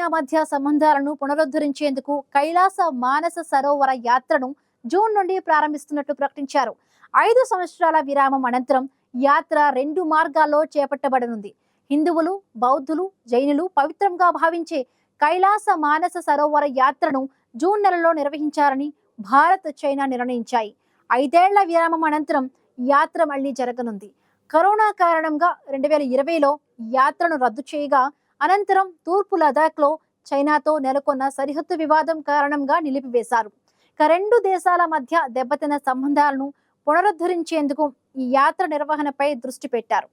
China మధ్య సంబంధాలను పునరుద్ధరించేందుకు కైలాస మానస సరోవర యాత్రను జూన్ నుండి ప్రారంభిస్తున్నట్లు ప్రకటించారు. ఐదు సంవత్సరాల విరామం అనంతరం యాత్ర రెండు మార్గాల్లో చేపట్టబడనుంది. హిందువులు బౌద్ధులు జైనులు పవిత్రంగా భావించే కైలాస మానస సరోవర యాత్రను జూన్ నెలలో నిర్వహించాలని భారత్ చైనా నిర్ణయించాయి. ఐదేళ్ళ విరామం అనంతరం యాత్ర మళ్ళీ జరగనుంది. కరోనా కారణంగా రెండు వేల ఇరవైలో యాత్రను రద్దు చేయగా అనంతరం తూర్పు లదాఖ్లో చైనాతో నెలకొన్న సరిహద్దు వివాదం కారణంగా నిలిపివేశారు. రెండు దేశాల మధ్య దెబ్బతిన్న సంబంధాలను పునరుద్ధరించేందుకు ఈ యాత్ర నిర్వహణపై దృష్టి పెట్టారు.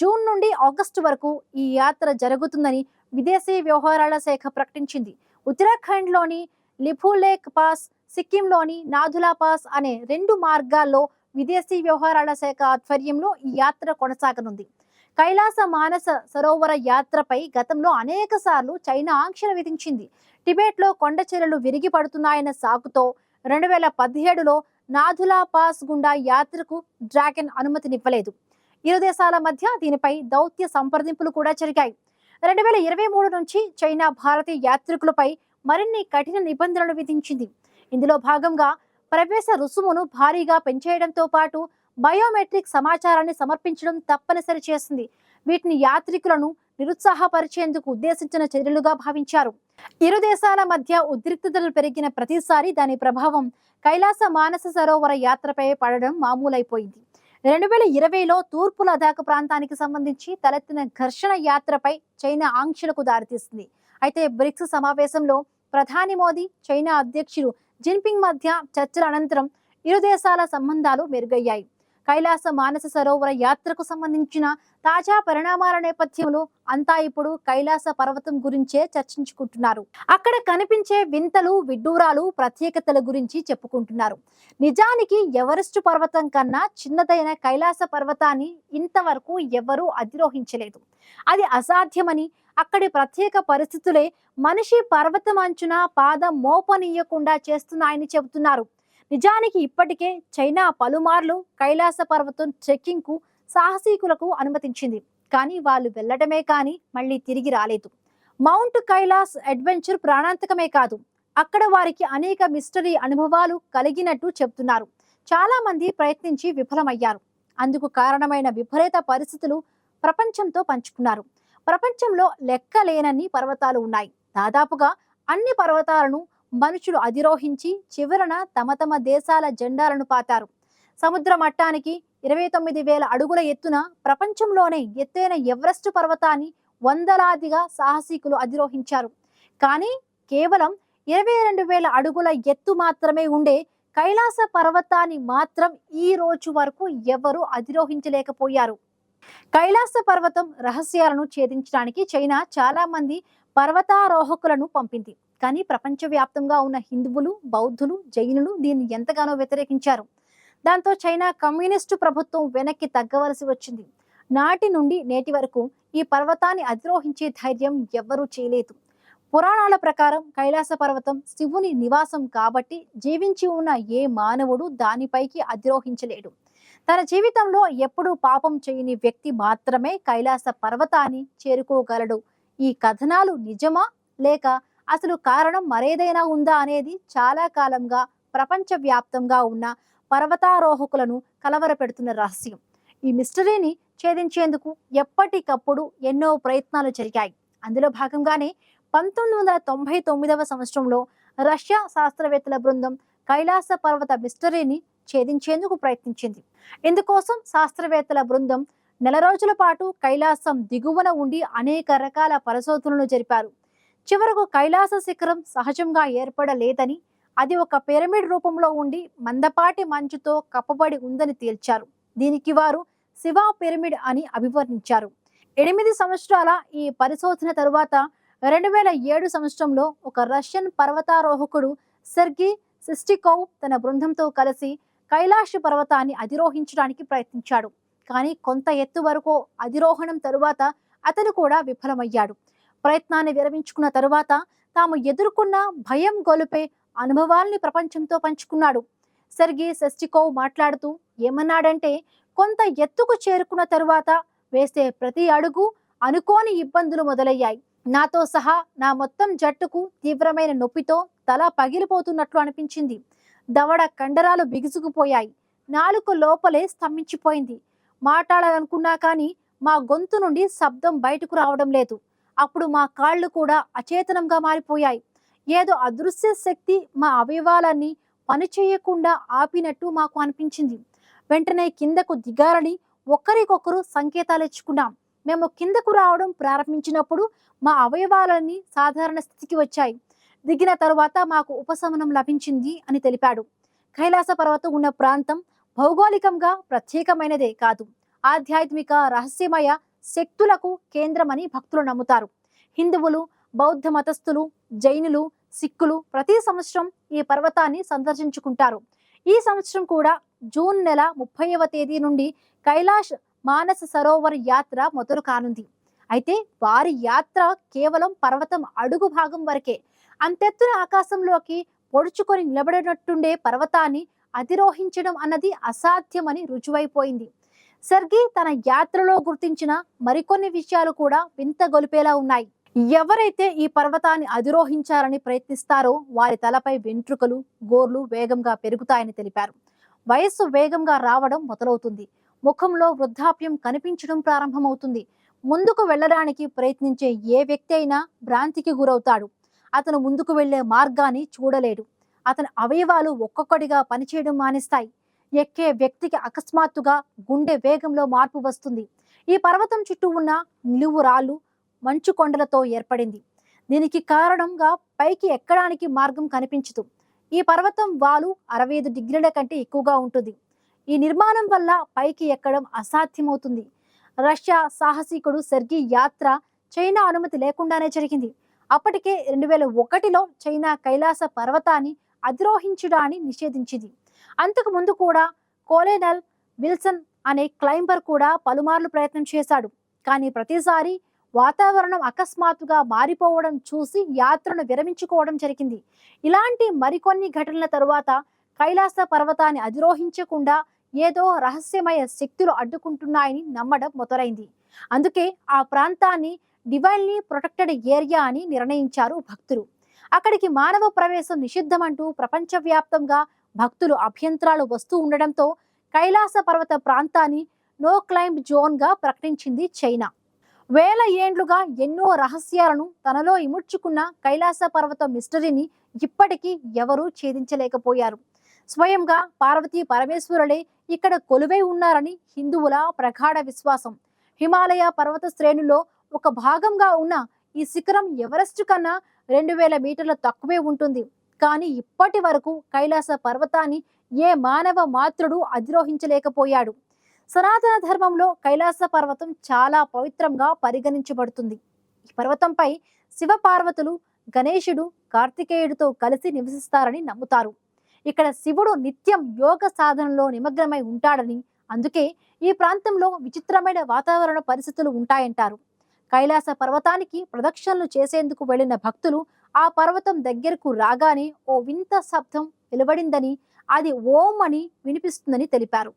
జూన్ నుండి ఆగస్టు వరకు ఈ యాత్ర జరుగుతుందని విదేశీ వ్యవహారాల శాఖ ప్రకటించింది. ఉత్తరాఖండ్లోని లిఫులేక్ పాస్ సిక్కింలోని నాథులా పాస్ అనే రెండు మార్గాల్లో విదేశీ వ్యవహారాల శాఖ ఆధ్వర్యంలో ఈ యాత్ర కొనసాగనుంది. కైలాస మానస సరోవర యాత్రపై గతంలో అనేక సార్లు చైనా ఆంక్షలు విధించింది. టిబెట్లో కొండ చర్యలు విరిగి పడుతున్నాయన్న సాకుతో రెండు వేల పదిహేడులో నాథులా పాస్ గుండా యాత్రకు డ్రాగన్ అనుమతినివ్వలేదు. ఇరు దేశాల మధ్య దీనిపై దౌత్య సంప్రదింపులు కూడా జరిగాయి. రెండు వేల ఇరవై మూడు నుంచి చైనా భారతీయ యాత్రికులపై మరిన్ని కఠిన నిబంధనలు విధించింది. ఇందులో భాగంగా ప్రవేశ రుసుమును భారీగా పెంచేయడంతో పాటు బయోమెట్రిక్ సమాచారాన్ని సమర్పించడం తప్పనిసరి చేసింది. వీటిని యాత్రికులను నిరుత్సాహపరిచేందుకు ఉద్దేశించిన చర్యలుగా భావించారు. ఇరు దేశాల మధ్య ఉద్రిక్తతలు పెరిగిన ప్రతిసారి దాని ప్రభావం కైలాస మానస సరోవర యాత్రపై పడడం మామూలైపోయింది. రెండు వేల ఇరవైలో తూర్పు లదాఖ్ ప్రాంతానికి సంబంధించి తలెత్తిన ఘర్షణ యాత్రపై చైనా ఆంక్షలకు దారితీసింది. అయితే బ్రిక్స్ సమావేశంలో ప్రధాని మోదీ చైనా అధ్యక్షుడు జిన్పింగ్ మధ్య చర్చల అనంతరం ఇరు దేశాల సంబంధాలు మెరుగయ్యాయి. కైలాస మానస సరోవర యాత్రకు సంబంధించిన తాజా పరిణామాల నేపథ్యంలో అంతా ఇప్పుడు కైలాస పర్వతం గురించే చర్చించుకుంటున్నారు. అక్కడ కనిపించే వింతలు విడ్డూరాలు ప్రత్యేకతల గురించి చెప్పుకుంటున్నారు. నిజానికి ఎవరెస్ట్ పర్వతం కన్నా చిన్నదైన కైలాస పర్వతాన్ని ఇంతవరకు ఎవరూ అధిరోహించలేదు. అది అసాధ్యమని అక్కడి ప్రత్యేక పరిస్థితులే మనిషి పర్వతం అంచున పాదం మోపనీయకుండా చేస్తున్నాయని చెబుతున్నారు. నిజానికి ఇప్పటికే చైనా పలుమార్లు కైలాస పర్వతం ట్రెక్కింగ్కు సాహసీకులకు అనుమతించింది. కానీ వాళ్ళు వెళ్ళడమే కానీ మళ్ళీ తిరిగి రాలేదు. మౌంట్ కైలాస్ అడ్వెంచర్ ప్రాణాంతకమే కాదు అక్కడ వారికి అనేక మిస్టరీ అనుభవాలు కలిగినట్టు చెబుతున్నారు. చాలా మంది ప్రయత్నించి విఫలమయ్యారు. అందుకు కారణమైన విపరీత పరిస్థితులు ప్రపంచంతో పంచుకున్నారు. ప్రపంచంలో లెక్కలేనన్ని పర్వతాలు ఉన్నాయి. దాదాపుగా అన్ని పర్వతాలను మనుషులు అధిరోహించి చివరన తమ తమ దేశాల జెండాలను పాతారు. సముద్ర మట్టానికి ఇరవై తొమ్మిది వేల అడుగుల ఎత్తున ప్రపంచంలోనే ఎత్తైన ఎవరెస్ట్ పర్వతాన్ని వందలాదిగా సాహసికులు అధిరోహించారు. కానీ కేవలం ఇరవై రెండు వేల అడుగుల ఎత్తు మాత్రమే ఉండే కైలాస పర్వతాన్ని మాత్రం ఈ రోజు వరకు ఎవరూ అధిరోహించలేకపోయారు. కైలాస పర్వతం రహస్యాలను ఛేదించడానికి చైనా చాలా మంది పర్వతారోహకులను పంపింది. కానీ ప్రపంచవ్యాప్తంగా ఉన్న హిందువులు బౌద్ధులు జైనులు దీన్ని ఎంతగానో వ్యతిరేకించారు. దాంతో చైనా కమ్యూనిస్టు ప్రభుత్వం వెనక్కి తగ్గవలసి వచ్చింది. నాటి నుండి నేటి వరకు ఈ పర్వతాన్ని అధిరోహించే ధైర్యం ఎవ్వరూ చేయలేదు. పురాణాల ప్రకారం కైలాస పర్వతం శివుని నివాసం కాబట్టి జీవించి ఉన్న ఏ మానవుడు దానిపైకి అధిరోహించలేడు. తన జీవితంలో ఎప్పుడూ పాపం చేయని వ్యక్తి మాత్రమే కైలాస పర్వతాన్ని చేరుకోగలడు. ఈ కథనాలు నిజమా లేక అసలు కారణం మరేదైనా ఉందా అనేది చాలా కాలంగా ప్రపంచవ్యాప్తంగా ఉన్న పర్వతారోహకులను కలవరపెడుతున్న రహస్యం. ఈ మిస్టరీని ఛేదించేందుకు ఎప్పటికప్పుడు ఎన్నో ప్రయత్నాలు జరిగాయి. అందులో భాగంగానే పంతొమ్మిది వందల తొంభై తొమ్మిదవ సంవత్సరంలో రష్యా శాస్త్రవేత్తల బృందం కైలాస పర్వత మిస్టరీని ఛేదించేందుకు ప్రయత్నించింది. ఇందుకోసం శాస్త్రవేత్తల బృందం నెల రోజుల పాటు కైలాసం దిగువన ఉండి అనేక రకాల పరిశోధనలు జరిపారు. చివరకు కైలాస శిఖరం సహజంగా ఏర్పడలేదని అది ఒక పిరమిడ్ రూపంలో ఉండి మందపాటి మంచుతో కప్పబడి ఉందని తేల్చారు. దీనికి వారు శివ పిరమిడ్ అని అభివర్ణించారు. ఎనిమిది సంవత్సరాల ఈ పరిశోధన తరువాత రెండు వేల ఏడు సంవత్సరంలో ఒక రష్యన్ పర్వతారోహకుడు సెర్గి సిస్టికోవ్ తన బృందంతో కలిసి కైలాష పర్వతాన్ని అధిరోహించడానికి ప్రయత్నించాడు. కానీ కొంత ఎత్తు వరకు అధిరోహణం తరువాత అతను కూడా విఫలమయ్యాడు. ప్రయత్నాన్ని విరమించుకున్న తరువాత తాము ఎదుర్కొన్న భయం గొలుపే అనుభవాల్ని ప్రపంచంతో పంచుకున్నాడు. సెర్గి సెస్టికోవ్ మాట్లాడుతూ ఏమన్నాడంటే కొంత ఎత్తుకు చేరుకున్న తరువాత వేసే ప్రతి అడుగు అనుకోని ఇబ్బందులు మొదలయ్యాయి. నాతో సహా నా మొత్తం జట్టుకు తీవ్రమైన నొప్పితో తల పగిలిపోతున్నట్లు అనిపించింది. దవడ కండరాలు బిగుసుకుపోయాయి. నాలుక లోపలే స్తంభించిపోయింది. మాట్లాడాలనుకున్నా కానీ మా గొంతు నుండి శబ్దం బయటకు రావడం లేదు. అప్పుడు మా కాళ్ళు కూడా అచేతనంగా మారిపోయాయి. ఏదో అదృశ్య శక్తి మా అవయవాలన్నీ పనిచేయకుండా ఆపినట్టు మాకు అనిపించింది. వెంటనే కిందకు దిగాలని ఒకరికొకరు సంకేతాలు ఇచ్చుకున్నాం. మేము కిందకు రావడం ప్రారంభించినప్పుడు మా అవయవాలన్నీ సాధారణ స్థితికి వచ్చాయి. దిగిన తరువాత మాకు ఉపశమనం లభించింది అని తెలిపాడు. కైలాస పర్వతం ఉన్న ప్రాంతం భౌగోళికంగా ప్రత్యేకమైనదే కాదు. ఆధ్యాత్మిక రహస్యమయ శక్తులకు కేంద్రమని భక్తులు నమ్ముతారు. హిందువులు బౌద్ధ మతస్థులు జైనులు సిక్కులు ప్రతి సంవత్సరం ఈ పర్వతాన్ని సందర్శించుకుంటారు. ఈ సంవత్సరం కూడా జూన్ నెల ముప్పైవ తేదీ నుండి కైలాష్ మానస సరోవర్ యాత్ర మొదలు కానుంది. అయితే వారి యాత్ర కేవలం పర్వతం అడుగు భాగం వరకే. అంతెత్తున ఆకాశంలోకి పొడుచుకొని నిలబడినట్టుండే పర్వతాన్ని అధిరోహించడం అన్నది అసాధ్యమని రుజువైపోయింది. సర్గీ తన యాత్రలో గుర్తించిన మరికొన్ని విషయాలు కూడా వింత గొలిపేలా ఉన్నాయి. ఎవరైతే ఈ పర్వతాన్ని అధిరోహించాలని ప్రయత్నిస్తారో వారి తలపై వెంట్రుకలు గోర్లు వేగంగా పెరుగుతాయని తెలిపారు. వయస్సు వేగంగా రావడం మొదలవుతుంది. ముఖంలో వృద్ధాప్యం కనిపించడం ప్రారంభమవుతుంది. ముందుకు వెళ్ళడానికి ప్రయత్నించే ఏ వ్యక్తి అయినా భ్రాంతికి గురవుతాడు. అతను ముందుకు వెళ్ళే మార్గాన్ని చూడలేడు. అతని అవయవాలు ఒక్కొక్కటిగా పనిచేయడం మానేస్తాయి. ఎక్కే వ్యక్తికి అకస్మాత్తుగా గుండె వేగంలో మార్పు వస్తుంది. ఈ పర్వతం చుట్టూ ఉన్న నిలువు రాళ్ళు మంచు కొండలతో ఏర్పడింది. దీనికి కారణంగా పైకి ఎక్కడానికి మార్గం కనిపించదు. ఈ పర్వతం వాలు అరవై ఐదు డిగ్రీల కంటే ఎక్కువగా ఉంటుంది. ఈ నిర్మాణం వల్ల పైకి ఎక్కడం అసాధ్యమవుతుంది. రష్యా సాహసికుడు సెర్గీ యాత్ర చైనా అనుమతి లేకుండానే జరిగింది. అప్పటికే రెండు వేల ఒకటిలో చైనా కైలాస పర్వతాన్ని అధిరోహించడాన్ని నిషేధించింది. అంతకు ముందు కూడా కోలేనల్ విల్సన్ అనే క్లైంబర్ కూడా పలుమార్లు ప్రయత్నం చేశాడు. కానీ ప్రతిసారి వాతావరణం అకస్మాత్తుగా మారిపోవడం చూసి యాత్రను విరమించుకోవడం జరిగింది. ఇలాంటి మరికొన్ని ఘటనల తరువాత కైలాస పర్వతాన్ని అధిరోహించకుండా ఏదో రహస్యమయ శక్తులు అడ్డుకుంటున్నాయని నమ్మడం మొదలైంది. అందుకే ఆ ప్రాంతాన్ని డివైన్లీ ప్రొటెక్టెడ్ ఏరియా అని నిర్ణయించారు భక్తులు. అక్కడికి మానవ ప్రవేశం నిషిద్ధమంటూ ప్రపంచవ్యాప్తంగా భక్తులు అభ్యంతరాలు వస్తూ ఉండడంతో కైలాస పర్వత ప్రాంతాన్ని నో క్లైంబ్ జోన్గా ప్రకటించింది చైనా. వేల ఏండ్లుగా ఎన్నో రహస్యాలను తనలో ఇముడ్చుకున్న కైలాస పర్వత మిస్టరీని ఇప్పటికీ ఎవరూ ఛేదించలేకపోయారు. స్వయంగా పార్వతీ పరమేశ్వరులే ఇక్కడ కొలువై ఉన్నారని హిందువుల ప్రగాఢ విశ్వాసం. హిమాలయ పర్వత శ్రేణులో ఒక భాగంగా ఉన్న ఈ శిఖరం ఎవరెస్ట్ కన్నా రెండు వేల మీటర్ల తక్కువే ఉంటుంది. కానీ ఇప్పటి వరకు కైలాస పర్వతాన్ని ఏ మానవ మాతృడు అధిరోహించలేకపోయాడు. సనాతన ధర్మంలో కైలాస పర్వతం చాలా పవిత్రంగా పరిగణించబడుతుంది. ఈ పర్వతంపై శివ పార్వతులు గణేశుడు కార్తికేయుడితో కలిసి నివసిస్తారని నమ్ముతారు. ఇక్కడ శివుడు నిత్యం యోగ సాధనలో నిమగ్నమై ఉంటాడని అందుకే ఈ ప్రాంతంలో విచిత్రమైన వాతావరణ పరిస్థితులు ఉంటాయంటారు. కైలాస పర్వతానికి ప్రదక్షిణలు చేసేందుకు వెళ్ళిన భక్తులు ఆ పర్వతం దగ్గరకు రాగానే ఓ వింత శబ్దం వెలువడిందని అది ఓం అని వినిపిస్తుందని తెలిపారు.